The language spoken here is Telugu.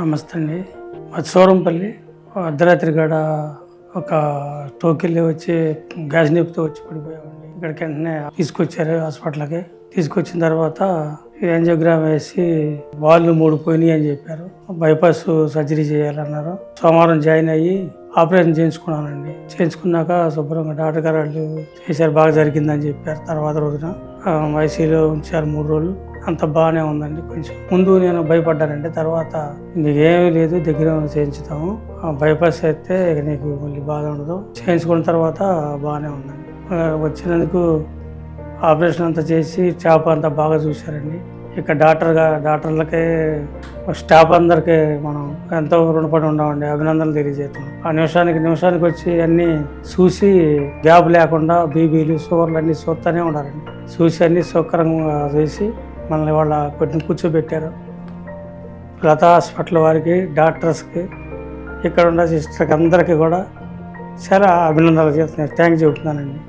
నమస్తే అండి. మా సోరంపల్లి. అర్ధరాత్రి కాడ ఒక టోకెళ్ళి వచ్చి గ్యాస్ నొప్పితో వచ్చి పడిపోయామండి. ఇక్కడికి వెంటనే తీసుకొచ్చారు హాస్పిటల్కి. తీసుకొచ్చిన తర్వాత యాంజియోగ్రామ్ వేసి వాళ్ళు మూడు పోయినాయి అని చెప్పారు. బైపాస్ సర్జరీ చేయాలన్నారు. సోమవారం జాయిన్ అయ్యి ఆపరేషన్ చేయించుకున్నానండి. చేయించుకున్నాక శుభ్రంగా డాక్టర్ గారు వాళ్ళు చేశారు బాగా జరిగిందని చెప్పారు. తర్వాత రోజున ఐసీలో ఉంచారు మూడు రోజులు. అంత బాగానే ఉందండి కొంచెం. ముందు నేను భయపడ్డానండి తర్వాత నీకేమీ లేదు దగ్గర చేయించుతాము. ఆ బైపాస్ అయితే నీకు మళ్ళీ బాధ ఉండదు. చేయించుకున్న తర్వాత బాగానే ఉందండి. వచ్చినందుకు ఆపరేషన్ అంతా చేసి చేప అంతా బాగా చూశారండి. ఇక డాక్టర్గా డాక్టర్లకే స్టాఫ్ అందరికీ మనం ఎంతో రుణపడి ఉన్నామండి. అభినందనలు తెలియజేస్తున్నాం. ఆ నిమిషానికి నిమిషానికి వచ్చి అన్నీ చూసి గ్యాప్ లేకుండా బీబీలు షుగర్లు అన్నీ చూస్తూనే ఉండాలండి. చూసి అన్నీ సౌకర్యంగా చేసి మనల్ని వాళ్ళ పెట్టిన కూర్చోబెట్టారు. లతా హాస్పిటల్ వారికి డాక్టర్స్కి ఇక్కడ ఉన్న సిస్టర్కి అందరికీ కూడా చాలా అభినందనలు చేస్తున్నాను. థ్యాంక్స్ చెబుతున్నానండి.